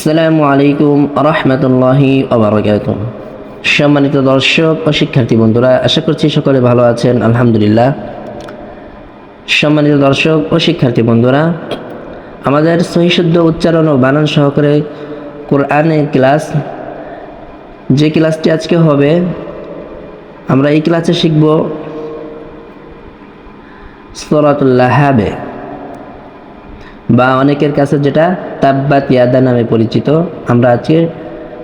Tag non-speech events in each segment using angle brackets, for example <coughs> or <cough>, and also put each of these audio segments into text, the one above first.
আসসালামু আলাইকুম রহমতুল্লাহি ওবরাকাত সম্মানিত দর্শক ও শিক্ষার্থী বন্ধুরা, আশা করছি সকলে ভালো আছেন, আলহামদুলিল্লাহ। সম্মানিত দর্শক ও শিক্ষার্থী বন্ধুরা, আমাদের সহিশুদ্ধ উচ্চারণ ও বানান সহকারে কোরআনের ক্লাস, যে ক্লাসটি আজকে হবে, আমরা এই ক্লাসে শিখব সরাতুল্লাহাবে বা অনেকের কাছে যেটা তাব্বাত ইয়াদা নামে পরিচিত, আমরা আজকে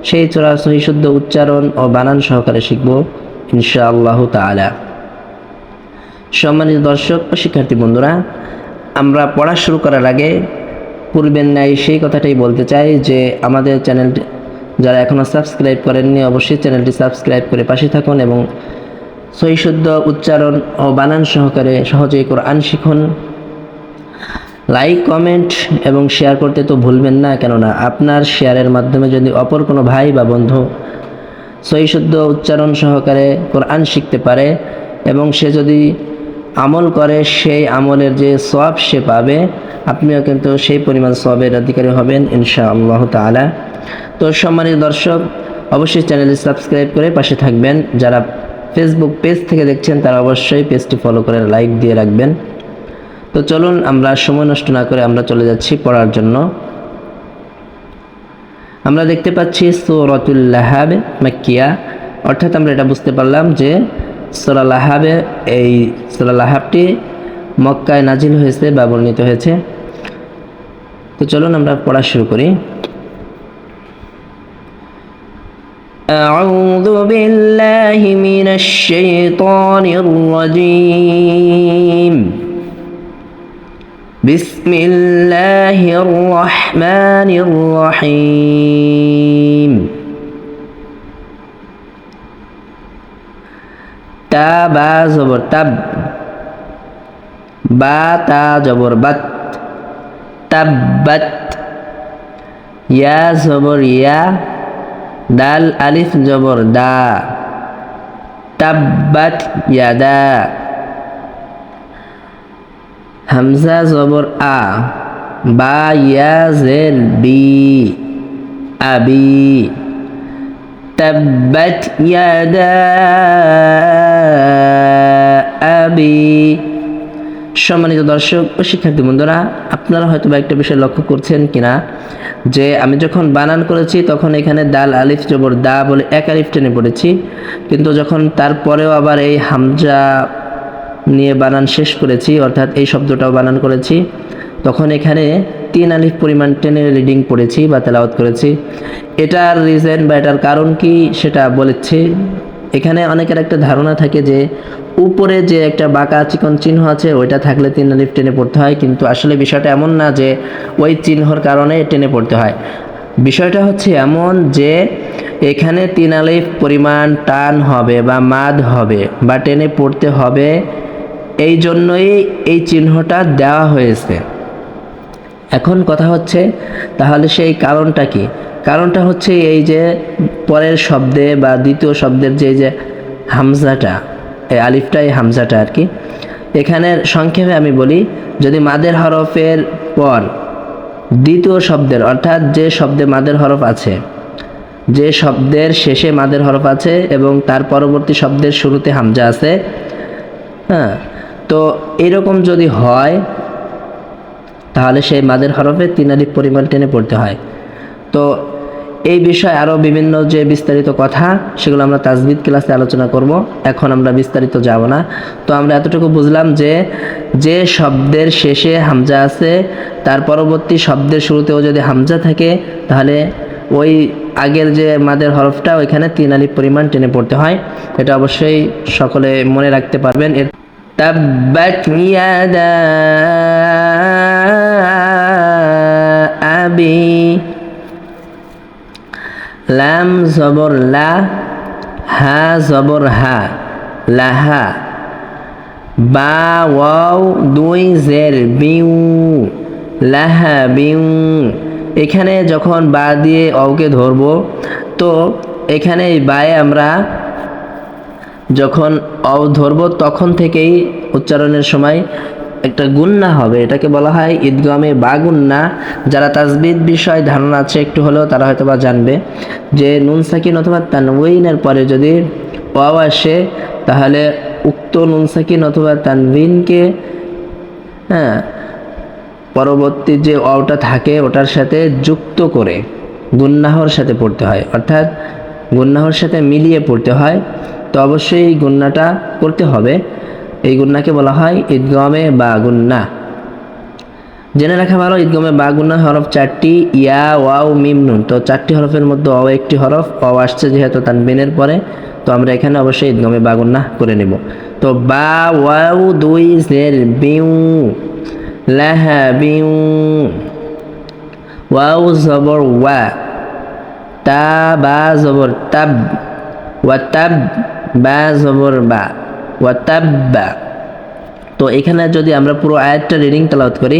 সেই চোরা সহিশুদ্ধ উচ্চারণ ও বানান সহকারে শিখব ইনশা আল্লাহ তালা সম্মানিত দর্শক ও শিক্ষার্থী বন্ধুরা, আমরা পড়া শুরু করার আগে পূর্বের ন্যায় সেই কথাটাই বলতে চাই যে আমাদের চ্যানেলটি যারা এখনও সাবস্ক্রাইব করেননি, অবশ্যই চ্যানেলটি সাবস্ক্রাইব করে পাশে থাকুন এবং সহিশুদ্ধ উচ্চারণ ও বানান সহকারে সহজেই কোরআন শিখুন। লাইক কমেন্ট এবং শেয়ার করতে তো ভুলবেন না, কেননা আপনার শেয়ারের মাধ্যমে যদি অপর কোনো ভাই বা বন্ধু সহিশুদ্ধ উচ্চারণ সহকারে কোরআন শিখতে পারে এবং সে যদি আমল করে, সেই আমলের যে সব সে পাবে, আপনিও কিন্তু সেই পরিমাণ সবের অধিকারী হবেন ইনশা আল্লাহ তালা তো সম্মানিত দর্শক, অবশ্যই চ্যানেলটি সাবস্ক্রাইব করে পাশে থাকবেন। যারা ফেসবুক পেজ থেকে দেখছেন, তারা অবশ্যই পেজটি ফলো করে লাইক দিয়ে রাখবেন। তো চলুন আমরা সময় নষ্ট না করে আমরা চলে যাচ্ছি পড়ার জন্য আমরা দেখতে পাচ্ছি সৌরতুল্লাহাব মাক্কিয়া অর্থাৎ আমরা এটা বুঝতে পারলাম যে সোরালাহাবে এই সোরালাহাবটি মক্কায় নাজিল হয়েছে বা বর্ণিত হয়েছে তো চলুন আমরা পড়া শুরু করি أعوذ بالله من الشيطان الرجيم بسم الله الرحمن الرحيم تابا زبر تب با تا زبر بت تبت يا زبر يا دال ألف زبر دا تبت يدا হামজা জবর আ, বা ইয়া বি, আবি, তাব্বাত ইয়াদা আবি। সম্মানিত দর্শক ও শিক্ষার্থী বন্ধুরা, আপনারা হয়তো বা একটা বিষয় লক্ষ্য করছেন কিনা? যে আমি যখন বানান করেছি, তখন এখানে দাল, আলিফ, জবর, দা বলে এক আলিফ টেনে পড়েছি। কিন্তু যখন তারপরেও আবার এই হামজা নিয়ে বানান শেষ করেছি, অর্থাৎ এই শব্দটাও বানান করেছি। তখন এখানে তিন আলিফ পরিমাণ টেনে রিডিং পড়েছি বা তেলাওয়াত করেছি। এটার রিজন বা এটার কারণ কি সেটা বলেছি। এখানে অনেকের একটা ধারণা থাকে যে, উপরে যে একটা বাঁকা চিকন চিহ্ন আছে, ওইটা থাকলে তিন আলিফ টেনে পড়তে হয়। কিন্তু আসলে বিষয়টা এমন না যে, ওই চিহ্নর কারণে টেনে পড়তে হয়। বিষয়টা হচ্ছে এমন যে, এখানে তিন আলিফ পরিমাণ টান হবে বা মাদ হবে বা টেনে পড়তে হবে এই জন্যই এই চিহ্নটা দেওয়া হয়েছে। এখন কথা হচ্ছে, তাহলে সেই কারণটা কি? কারণটা হচ্ছে এই যে পরের শব্দে বা দ্বিতীয় শব্দের যে যে হামজাটা, এই আলিফটাই হামজাটা আর কি, এখানে সংক্ষেপে আমি বলি, যদি মাদের হরফের পর দ্বিতীয় শব্দের, অর্থাৎ যে শব্দে মাদের হরফ আছে, যে শব্দের শেষে মাদের হরফ আছে এবং তার পরবর্তী শব্দের শুরুতে হামজা আছে হ্যাঁ তো এরকম যদি হয়, তাহলে সেই মাদের হরফে তিন আলিফ পরিমাণ টেনে পড়তে হয়। তো এই বিষয়ে আরও বিভিন্ন যে বিস্তারিত কথা, সেগুলো আমরা তাজবিদ ক্লাসে আলোচনা করব। এখন আমরা বিস্তারিত যাব না। তো আমরা এতটুকু বুঝলাম যে যে শব্দের শেষে হামজা আছে, তার পরবর্তী শব্দের শুরুতেও যদি হামজা থাকে, তাহলে ওই আগের যে মাদের হরফটা, ওইখানে তিন আলিফ পরিমাণ টেনে পড়তে হয়। এটা অবশ্যই সকলে মনে রাখতে পারবেন। এর তাব্বাত ইয়াদা আবি লাম জবর লা হা জবর হা লাহা বা ওয়াও দুই জের, বিউ, লাহা, বিউ। এখানে যখন বা দিয়ে অওকে ধরব, তো এখানে বায়ে আমরা যখন অ ধরব, তখন থেকেই উচ্চারণের সময় একটা গুন্না হবে। এটাকে বলা হয় ঈদগমে বা গুন্না যারা তাজবিদ বিষয় ধারণা আছে, একটু হলেও তারা হয়তো বা জানবে যে নুন সাকিন অথবা তানউইনের পরে যদি ওয়াও আসে, তাহলে উক্ত নুন সাকিন অথবা তানবিনকে হ্যাঁ পরবর্তী যে অটা থাকে, ওটার সাথে যুক্ত করে গুন্নাহর সাথে পড়তে হয়। অর্থাৎ গুন্নাহর সাথে মিলিয়ে পড়তে হয়। তো অবশ্যই এই গুন্নাটা করতে হবে। এই গুন্নাকে বলা হয় ঈদগমে বা গুন্না। জেনে রাখা ভালো, ঈদগমে বা গুন্না হরফ চারটি, ইয়া, ওয়াও, মিম তো চারটি হরফের মধ্যে অ একটি হরফ, অ আসছে যেহেতু তার তানবিনের পরে, তো আমরা এখানে অবশ্যই ঈদগমে বা গুন্না করে নেব। তো বা, ওয়াও, দুই, জের, বিউ, লাহা, বিউ, ওয়াও, জবর, ওয়া, তা, বা, জবর, তাব, ওয়া, তাব বা, জবর বা, ওয়া তাব্বা তো এখানে যদি আমরা পুরো আয়াতটা রিডিং তেলাওয়াত করি,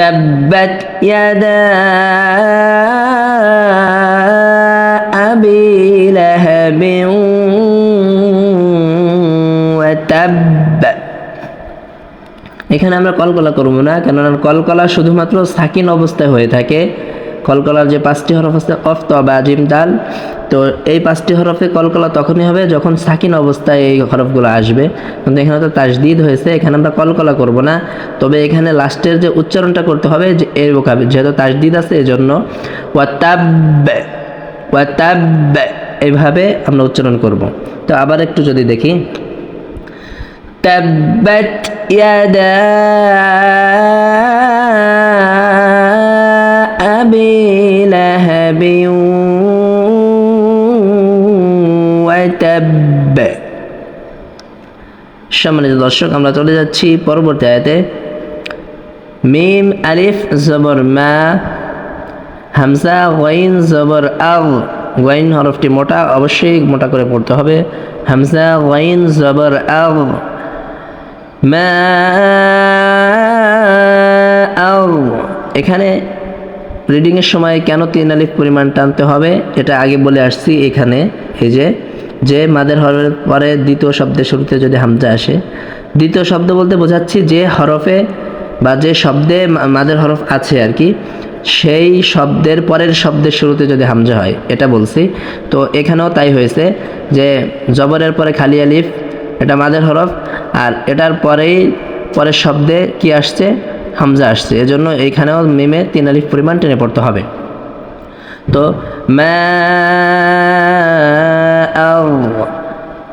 তাব্বাত ইয়াদা আবি লাহাবিন ওয়া তাব্বা এখানে আমরা কলকলা করব না, কেননা কলকলা শুধুমাত্র সাকিন অবস্থায় হয়ে থাকে। কলকলার যে পাঁচটি হরফ আছে কফ ত, বা, জিম, দাল, তো এই পাঁচটি হরফে কলকলা তখনই হবে যখন সাকিন অবস্থায় এই হরফগুলো আসবে। কিন্তু এখানে তো তাজদিদ হয়েছে, এখানে আমরা কলকলা করব না। তবে এখানে লাস্টের যে উচ্চারণটা করতে হবে, যে এর মোকাবিল, যেহেতু তাজদিদ আছে এজন্য ওয়াতাব ওয়াতাব এভাবে আমরা উচ্চারণ করব। তো আবার একটু যদি দেখি। ইয়াদা أبي لهب وتب সম্মানিত দর্শক আমরা চলে যাচ্ছি পরবর্তী আয়াতে মিম আলিফ জবর মা হামজা ওয়াইন জবর আগ ওয়াইন হরফটি মোটা অবশ্যই মোটা করে পড়তে হবে হামজা ওয়াইন জবর আগ মা আও এখানে রিডিংয়ের সময় কেন তিন আলিফ পরিমাণ টানতে হবে? এটা আগে বলে আসছি এখানে। এই যে যে মাদের হরফের পরে দ্বিতীয় শব্দের শুরুতে যদি হামজা আসে, দ্বিতীয় শব্দ বলতে বোঝাচ্ছি যে হরফে বা যে শব্দে মাদের হরফ আছে আর কি, সেই শব্দের পরের শব্দের শুরুতে যদি হামজা হয়, এটা বলছি। তো এখানেও তাই হয়েছে যে জবরের পরে খালি আলিফ, এটা মাদের হরফ, আর এটার পরেই পরের শব্দে কি আসছে? হামজা আসছে। এজন্য এইখানেও মিমে তিন আলিফ পরিমাণ টেনে পড়তে হবে। তো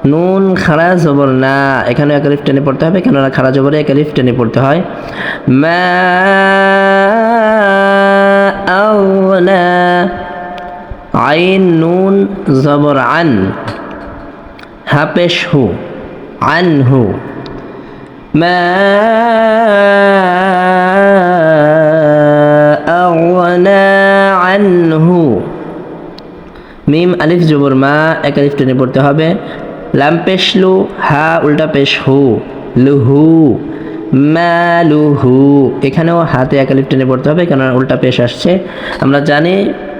নুন খাড়া জবর, না। এখানে এক আলিফ টেনে পড়তে হবে, কেননা খাড়া জবরে এক আলিফ টেনে পড়তে হয়। মা আইন, নুন, জবর, আন। হাপেশ, হু। আন, হু। ما আনহু। মিম, আলিফ, জুবুর মা, এক আলিফ টেনে পড়তে হবে। লাম পেশ লু, হা, উল্টা পেশ হু লুহু মালুহু এখানেও হাতে এক আলিফ টেনে পড়তে হবে, কেননা উল্টা পেশ আসছে। আমরা জানি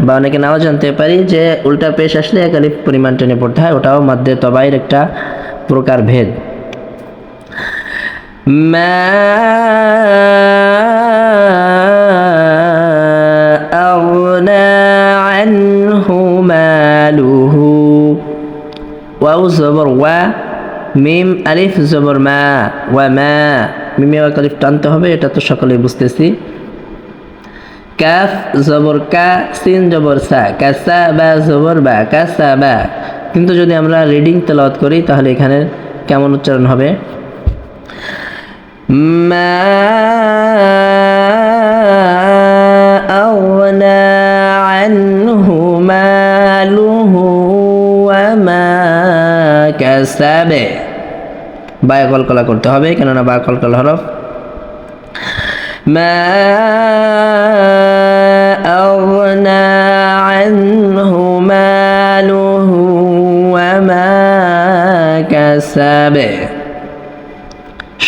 বা অনেকে নাও জানতে পারি যে উল্টা পেশ আসলে এক আলিফ পরিমাণ টেনে পড়তে হয়, ওটাও মাধ্যে তবাইয়ের একটা প্রকার ভেদ। মা أغنى عنه ماله واو زبر و মিম আলিফ জবর মা ওয়া মা মিমে ওয়া আলিফ টানতে হবে এটা তো সকলেই বুঝতেছি কাফ জবর কা সিন জবর সা কাসা বা জবর বা কাসা বা কিন্তু যদি আমরা রিডিং তেলাওয়াত করি তাহলে এখানে কেমন উচ্চারণ হবে ما عنه ماله وما كسب বায় কলকলা করতে হবে কেননা বা কলকল হরফ ما أغنى عنه ماله وما كسب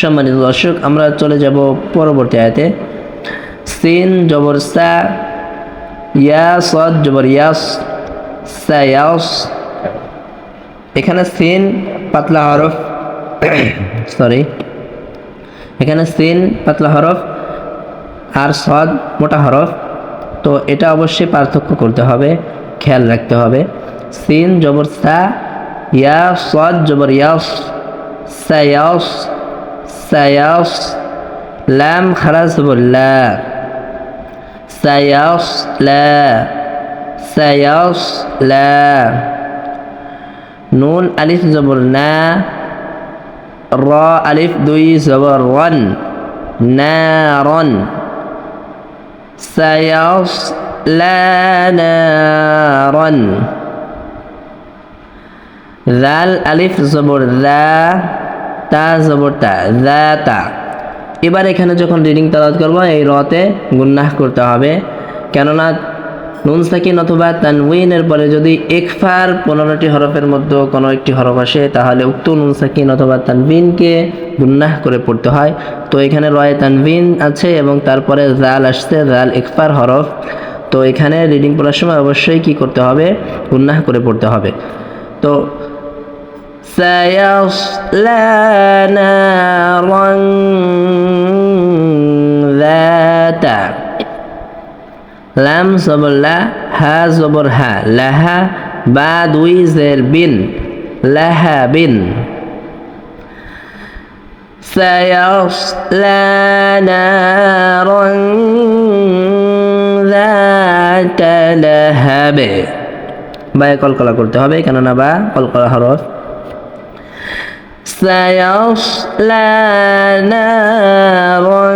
সম্মানিত দর্শক আমরা চলে যাব পরবর্তী আয়াতে সিন জবর সা ইয়া সদ জবর ইয়াস এখানে সিন, পাতলা হরফ <coughs> সরি এখানে সিন, পাতলা হরফ আর সদ মোটা হরফ। তো এটা অবশ্যই পার্থক্য করতে হবে, খেয়াল রাখতে হবে। সিন জবর সা, ইয়া সদ জবর ইয়াস সায়াস সায়াস লাম খারা জবর সায়াস লা সায়াস লা নুন আলিফ জবর না র আলিফ দুই জবর রন নারন سيصلى نارا ذال আলিফ জবর দা তা জবর তা দা তা এবার এখানে যখন রিডিং তালাত করব, এই রতে গুন্নাহ করতে হবে। কেননা নুন সাকিন অথবা তানউইনের পরে যদি একফার পনেরোটি হরফের মধ্যে কোনো একটি হরফ আসে, তাহলে উক্ত নুন সাকিন অথবা তানবিনকে গুন্নাহ করে পড়তে হয়। তো এখানে রয়ে তানবিন আছে এবং তারপরে জাল আসছে জাল একফার হরফ। তো এখানে রিডিং পড়ার সময় অবশ্যই কি করতে হবে? গুন্নাহ করে পড়তে হবে। তো سيصلى نارا ذات লাম জবর লা হা জবর হা লাহা বা দুই জের বিন লাহা বিন سيصلى نارا ذات لهب বায়ে কলকলা করতে হবে কেননা বা কলকলা হরফ سيصلى نارا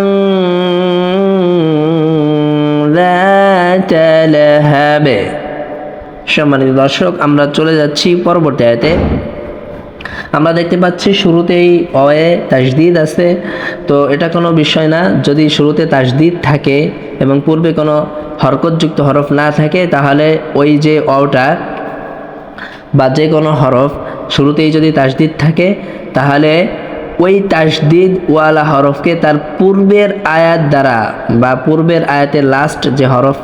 ذات لهب সম্মানিত দর্শক আমরা চলে যাচ্ছি পরবর্তী আয়তে আমরা দেখতে পাচ্ছি শুরুতেই অয়ে তাজদিদ আছে তো এটা কোনো বিষয় না যদি শুরুতে তাজদিদ থাকে এবং পূর্বে কোনো হরকতযুক্ত হরফ না থাকে তাহলে ওই যে অটা বা যে কোনো হরফ শুরুতেই যদি তাসদিদ থাকে, তাহলে ওই তাসদিদ ওয়ালা হরফকে তার পূর্বের আয়াত দ্বারা বা পূর্বের আয়াতের লাস্ট যে হরফ,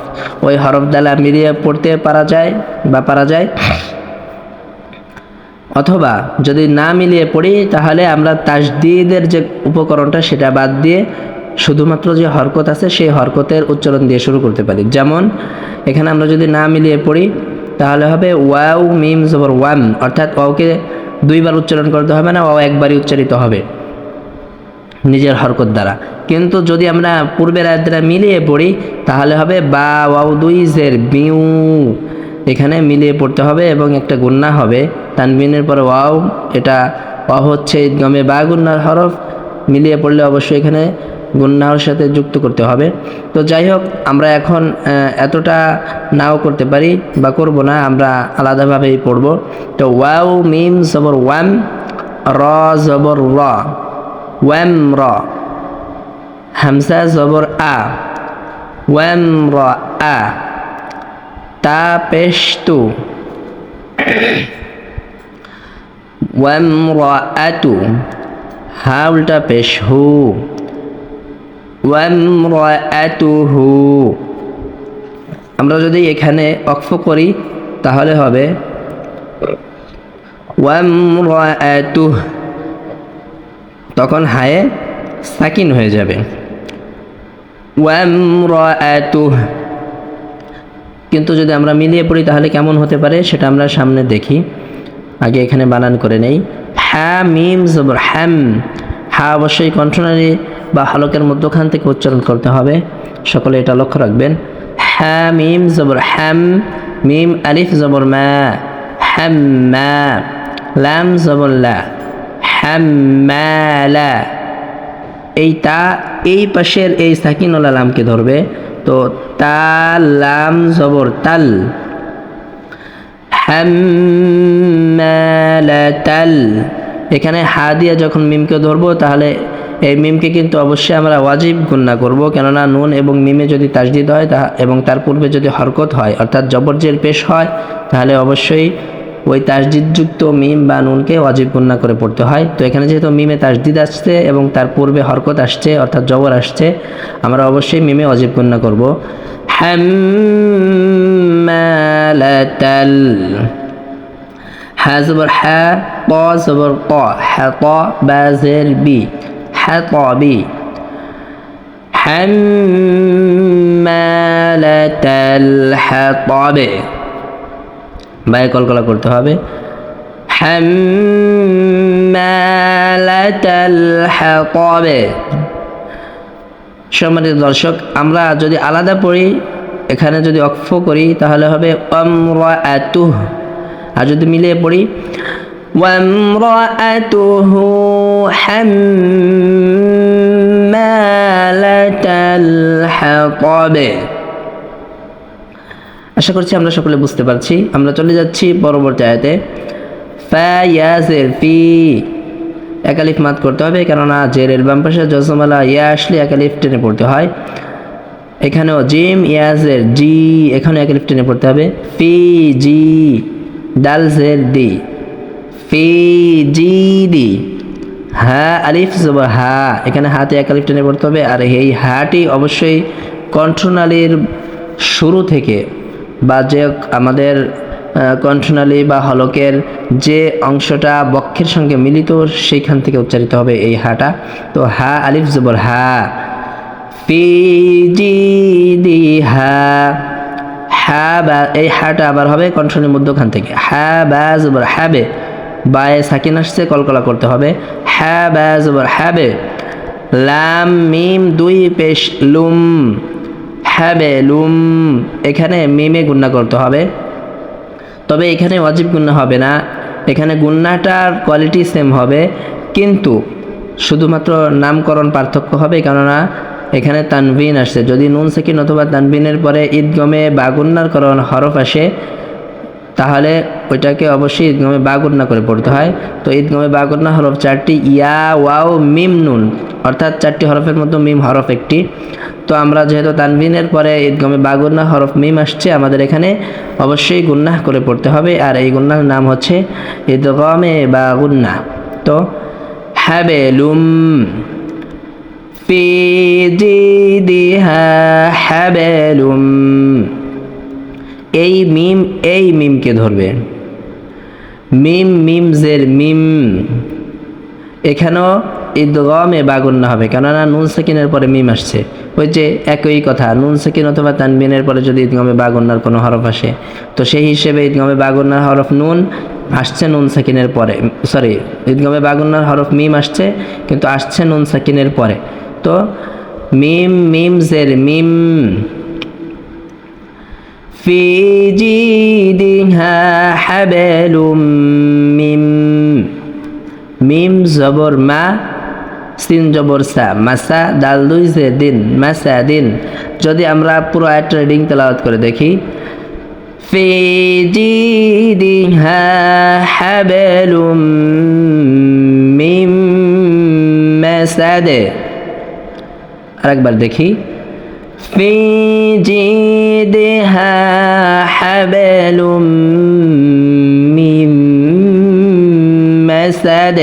ওই হরফ দ্বারা মিলিয়ে পড়তে পারা যায় বা পারা যায়। অথবা যদি না মিলিয়ে পড়ি, তাহলে আমরা তাসদিদের যে উপকরণটা সেটা বাদ দিয়ে শুধুমাত্র যে হরকত আছে, সেই হরকতের উচ্চারণ দিয়ে শুরু করতে পারি। যেমন, এখানে আমরা যদি না মিলিয়ে পড়ি তাহলে হবে ওয়াও মিম জবর ওয়াম, অর্থাৎ ওয়াওকে দুইবার উচ্চারণ করতে হবে না, ওয়াও একবারই উচ্চারিত হবে নিজের হরকত দ্বারা। কিন্তু যদি আমরা পূর্বের আয়াত দ্বারা মিলিয়ে পড়ি, তাহলে হবে বা ওয়াও দুই জের বিউ এখানে মিলিয়ে পড়তে হবে এবং একটা গুন্না হবে। তানবিনের পরে ওয়াও, এটা ওয়াও হচ্ছে ঈদগমে বা গুন্নার হরফ, মিলিয়ে পড়লে অবশ্যই এখানে গুন্নাহর সাথে যুক্ত করতে হবে। তো যাই হোক, আমরা এখন এতটা নাও করতে পারি বা করব না, আমরা আলাদাভাবেই পড়ব। তো ওয়াও, মিম, জবর, ওয়াম, র, জবর, র। ওয়াম, র। হামসা, জবর, আ। ওয়াম, র, আ। তা, পেশ, তু। ওয়াম, র আতু হা, উল্টা, পেশ, হু। আমরা যদি এখানে অক্ষ করি, তাহলে হবে তখন হায়ে সাকিন হয়ে যাবে। কিন্তু যদি আমরা মিলিয়ে পড়ি, তাহলে কেমন হতে পারে? সেটা আমরা সামনে দেখি। আগে এখানে বানান করে নেই। হ্যা, মিম হ্যাম। হ্যাঁ অবশ্যই কণ্ঠনালী বা হালকের মধ্যখান থেকে উচ্চারণ করতে হবে। সকলে এটা লক্ষ্য রাখবেন। হ্যা, মিম, জবর হ্যাম, মিম, আলিফ, জবর মা, হ্যাম, মা, লাম, জবর লা হ্যাম্মালা এই তা, এই পাশের এই সাকিনওয়ালা লামকে ধরবে। তো তা, লাম, জবর, তাল। হাম্মালাতাল এখানে হা দিয়ে যখন মিমকে ধরবো, তাহলে এই মিমকে কিন্তু অবশ্যই আমরা ওয়াজিব গুন্না করব। কেননা নুন এবং মিমে যদি তাজদিদ হয় তা এবং তার পূর্বে যদি হরকত হয়, অর্থাৎ জবরজের পেশ হয়, তাহলে অবশ্যই ওই তাসদিদযুক্ত মিম বা নুনকে ওয়াজিব গুন্না করে পড়তে হয়। তো এখানে যেহেতু মিমে তাসদিদ আসছে এবং তার পূর্বে হরকত আসছে, অর্থাৎ জবর আসছে, আমরা অবশ্যই মিমে ওয়াজিব গুন্না করব। হাম্মালাতাল হা জবর হা ক জবর ক হা ক বা জের, বি। الحطب حمالة الحطب বায়ে কলকলা করতে হবে حمالة الحطب সম্মানিত দর্শক আমরা যদি আলাদা পড়ি এখানে যদি অক্ষ করি তাহলে হবে অমরাতুহ আর যদি মিলিয়ে পড়ি وامرأته حمالة الحطب আশা করছি আমরা সকলে বুঝতে পারছি আমরা চলে যাচ্ছি পরবর্তী আয়াতে ফায়াজের ফি একালিফ মাত করতে হবে কেননা জেরের বাম পাশে জজমালা ইয়া আসলে একালিফ টেনে পড়তে হয় এখানেও জিম ইয়াজের জি এখানে একালিফ টেনে পড়তে হবে ফি জি ডাল জের দি ফি হা, আলিফ জবর হা। এখানে হাতে এক আলিফ টেনে পড়তে হবে। আর এই হাটি অবশ্যই কণ্ঠনালীর শুরু থেকে বা যে আমাদের কণ্ঠনালী বা হলকের যে অংশটা বক্ষের সঙ্গে মিলিত, সেইখান থেকে উচ্চারিত হবে এই হাটা। তো হা, আলিফ জবর, হা। ফি দি হা। হা বা, এই হাটা আবার হবে কণ্ঠনের মধ্যখান থেকে। হা বা জবর হ্যাবে বায়ে সাকিন আসছে, কলকলা করতে হবে। হ্যা বা জবর, হ্যাবে লাম, মিম, দুই পেশ, লুম। হ্যাবে লুম। এখানে মিমে গুন্না করতে হবে। তবে এখানে অজিব গুন্না হবে না। এখানে গুন্নাটার কোয়ালিটি সেম হবে। কিন্তু শুধুমাত্র নামকরণ পার্থক্য হবে, কেননা এখানে তানবিন আসছে। যদি নুন, সেকিন অথবা তানবিনের পরে ঈদগমে বা গুন্নার করণ হরফ আসে তাহলে ওইটাকে অবশ্যই ঈদগমে বাগুন্না করে পড়তে হয়। তো ঈদগমে বাগুন্না হরফ চারটি ইয়া, ওয়াও, মিম, নুন। অর্থাৎ চারটি হরফের মধ্যে মিম হরফ একটি। তো আমরা যেহেতু তানবিনের পরে ঈদগমে বাগুন্না হরফ মিম আসছে, আমাদের এখানে অবশ্যই গুন্নাহ করে পড়তে হবে। আর এই গুন্নার নাম হচ্ছে ঈদগমে বাগুন্না তো হাবেলুম ফি জিদিহা হাবেলুম এই মিম, এই মিমকে ধরবে। মিম মিম জের মিম। এখানেও ঈদগমে বাগুন্না হবে, কেননা নুন সেকিনের পরে মিম আসছে। ওই যে একই কথা, নুন সেকিন অথবা তানবিনের পরে যদি ঈদগমে বাগুন্নার কোনো হরফ আসে, তো সেই হিসেবে ঈদগমে বাগুন্নার হরফ নুন আসছে নুন সাকিনের পরে। সরি ঈদগমে বাগুন্নার হরফ মিম আসছে, কিন্তু আসছে নুন সাকিনের পরে। তো মিম মিম জের মিম। في جيدها حبل من মিম জবর মা সিন জবর সা মাসা দাল দুই জে দিন মাসা দিন যদি আমরা পুরো আয়াতটা রিডিং তেলাওয়াত করে দেখি في جيدها حبل من مسد আরেকবার দেখি في جيدها حبل من مسد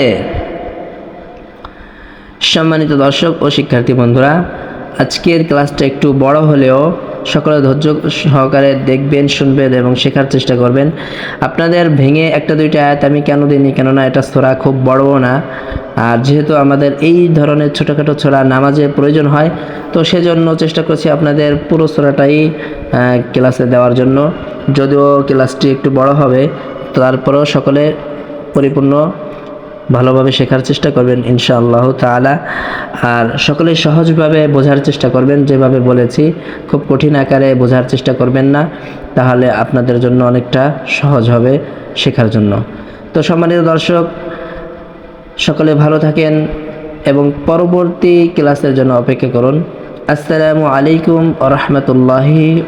সম্মানিত দর্শক ও শিক্ষার্থী বন্ধুরা আজকের ক্লাসটা একটু বড় হলেও সকলে ধৈর্য সহকারে দেখবেন, শুনবেন এবং শেখার চেষ্টা করবেন। আপনাদের ভেঙে একটা দুইটা আয়াত আমি কেন দিইনি? কেননা এটা ছোড়া খুব বড়ও না। আর যেহেতু আমাদের এই ধরনের ছোটোখাটো ছোড়া নামাজে প্রয়োজন হয়, তো সেজন্য চেষ্টা করছি আপনাদের পুরো ছোড়াটাই ক্লাসে দেওয়ার জন্য। যদিও ক্লাসটি একটু বড় হবে, তারপরেও সকলে পরিপূর্ণ ভালোভাবে শেখার চেষ্টা করবেন ইনশাআল্লাহ তাআলা। আর সকলে সহজভাবে বোঝার চেষ্টা করবেন, যেভাবে বলেছি, খুব কঠিন আকারে বোঝার চেষ্টা করবেন না, তাহলে আপনাদের জন্য অনেকটা সহজ হবে শেখার জন্য। তো সম্মানিত দর্শক, সকলে ভালো থাকেন এবং পরবর্তী ক্লাসের জন্য অপেক্ষা করুন। আসসালামু আলাইকুম আ রহমতুল্লাহি